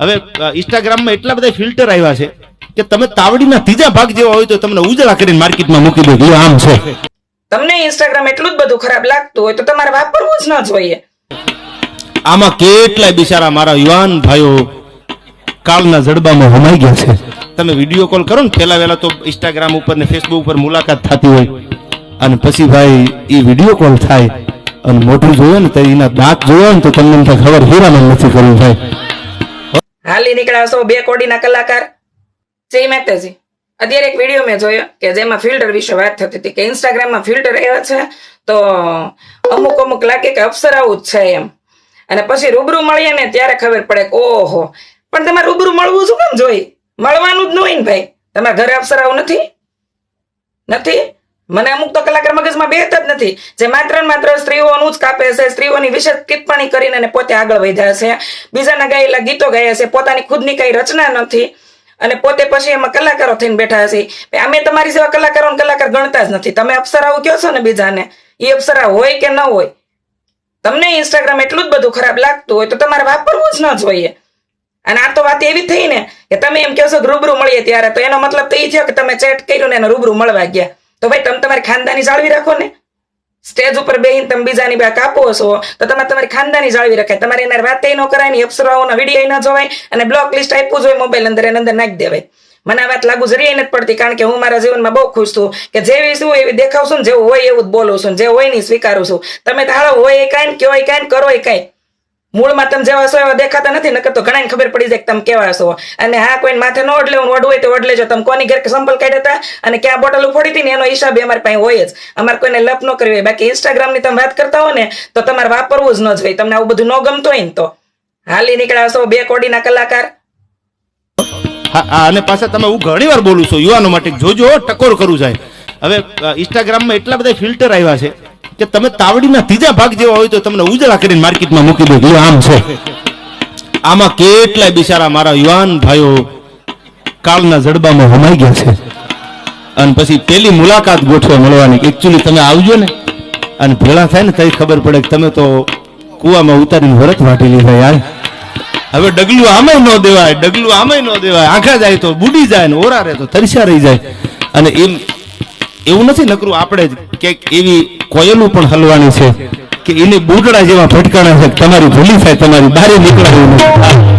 હવે ઇન્સ્ટાગ્રામમાં એટલા બધા ફિલ્ટર આવ્યા છે કે તમે તાવડીના ત્રીજા ભાગ જેવા હોય તો તમને ઉજળા કરીને માર્કેટમાં મૂકી દો. આમ છે. તમને ઇન્સ્ટાગ્રામ એટલું જ બધું ખરાબ લાગતું હોય તો તમારે વાપરવું જ ન જોઈએ. આમાં કેટલાય બિચારા મારા યુવાન ભાઈઓ કાળના જડબામાં હમાઈ ગયા છે. તમે વીડિયો કોલ કરો ને પહેલા વહેલા તો ઇન્સ્ટાગ્રામ ઉપર ને ફેસબુક ઉપર મુલાકાત થતી હોય. અને પછી ભાઈ એ વીડિયો કોલ થાય અને મોટું જોયો ને તો એના દાંત જોયો ને તો તમને ખબર હીરામાં નથી કરવું ભાઈ. હાલી નીકળ્યા છો બે કોડીના કલાકાર. જય માતાજી. અત્યારે એક વીડિયો મેં જોયો કે જેમાં ફિલ્ટર વિશે વાત થતી હતી કે ઇન્સ્ટાગ્રામમાં ફિલ્ટર એવા છે, તો અમુક અમુક લાગે કે અપ્સરાવું જ છે એમ. અને પછી રૂબરૂ મળીએ ને ત્યારે ખબર પડે કે ઓહો, પણ તમારે રૂબરૂ મળવું શું કેમ જોઈ મળવાનું જ ન હોય ને ભાઈ. તમારા ઘરે અપ્સરાવું નથી? નથી? મને અમુક તો કલાકાર મગજમાં બેહતા જ નથી. જે માત્ર માત્ર સ્ત્રીઓનું જ કાપે છે, સ્ત્રીઓની વિશેષ ટિપ્પણી કરીને પોતે આગળ વધ્યા છે. બીજાના ગાયેલા ગીતો ગાયા છે, પોતાની ખુદની કઈ રચના નથી. અને પોતે પછી એમાં કલાકારો થઈને બેઠા છે. અમે તમારી જેવા કલાકારો કલાકાર ગણતા જ નથી. તમે અપ્સરાઓ કહો છો ને બીજાને? એ અપ્સરા હોય કે ન હોય? તમને ઇન્સ્ટાગ્રામ એટલું જ બધું ખરાબ લાગતું હોય તો તમારે વાપરવું જ ન જોઈએ. અને આ તો વાત એવી થઈ ને કે તમે એમ કહો છો રૂબરૂ મળીએ ત્યારે. તો એનો મતલબ તો એ થયો કે તમે ચેટ કર્યું ને એને રૂબરૂ મળવા ગયા. તો ભાઈ તમે તમારી ખાનદાની જાળવી રાખો ને. સ્ટેજ ઉપર બેહીને તમે બીજાની બે કાપો છો, તો તમારે તમારી ખાનદાની જાળવી રખાય. તમારે એના વાત ન કરાય ને, અપ્સરાઓના વીડિયો ન જોવાય અને બ્લોક લિસ્ટ આપ્યું જોઈએ મોબાઈલ અંદર, એની અંદર નાખી દેવાય. મને આ વાત લાગુ જરીય નથી પડતી, કારણ કે હું મારા જીવનમાં બહુ ખુશ છું કે જેવી શું એવી દેખાવશું ને, જેવું હોય એવું જ બોલું છું જે હોય નહીં સ્વીકારું છું. તમે હાલો હોય એ કાંઈ કે હોય કાંઈ ને કરો એ કાંઈ. મૂળમાં તમે જેવા છો એવા દેખાતા નથી નકર તો ઘણા ખબર પડી જાય કે તમે કેવા છો. અને હા કોઈ માથે ન ઓઢ લેવું ઓઢવું હોય તો ઓઢ લેજો. તમે કોની ઘેર સંપલ કાઢ્યા હતા? અને ક્યાં બોટલ ફોડી હતી ને એનો હિસાબ અમારી પાસે હોય જ. અમારે કોઈને લપ ન કરવી હોય. બાકી ઇન્સ્ટાગ્રામની તમે વાત કરતા હો ને તો તમારે વાપરવું જ ન જોઈએ. તમને આવું બધું ન ગમતું હોય ને તો. હાલી નીકળ્યા છો બે કોડીના કલાકાર. હા હા, અને પાછા તમે હું ઘણી વાર બોલું છું. યુવાનો માટે જોજો ટકોર કરું જાય હવે ઇન્સ્ટાગ્રામમાં એટલા બધા ફિલ્ટર આવ્યા છે. કે તમે તાવડીના ત્રીજા ભાગ જેવા હોય તો તમને ઉજળા કરીને માર્કેટમાં મૂકી દો કે આમ છે. આમાં કેટલાય બિચારા મારા યુવાન ભાઈઓ કાળના જડબામાં હમાઈ ગયા છે. અને પછી પેલી મુલાકાત ગોઠવા મળવાની એકચ્યુઅલી તમે આવજો ને, અને ભેળા થાય ને તઈ ખબર પડે કે તમે તો કુવામાં ઉતારીને વરત વાટી લીધા યાર. હવે ડગલું આમે ન દેવાય, ડગલું આમે ન દેવાય. આખા જાય તો બુડી જાય ને ઓરા રહે તો તરસ્યા રહી જાય. અને એમ એવું નથી નકરું આપણે જ ક્યાંક એવી કોયલું પણ હલવાની છે કે એને બુટડા જેવા ફટકાણા છે તમારી ભૂલી થાય, તમારી બારે નીકળાવી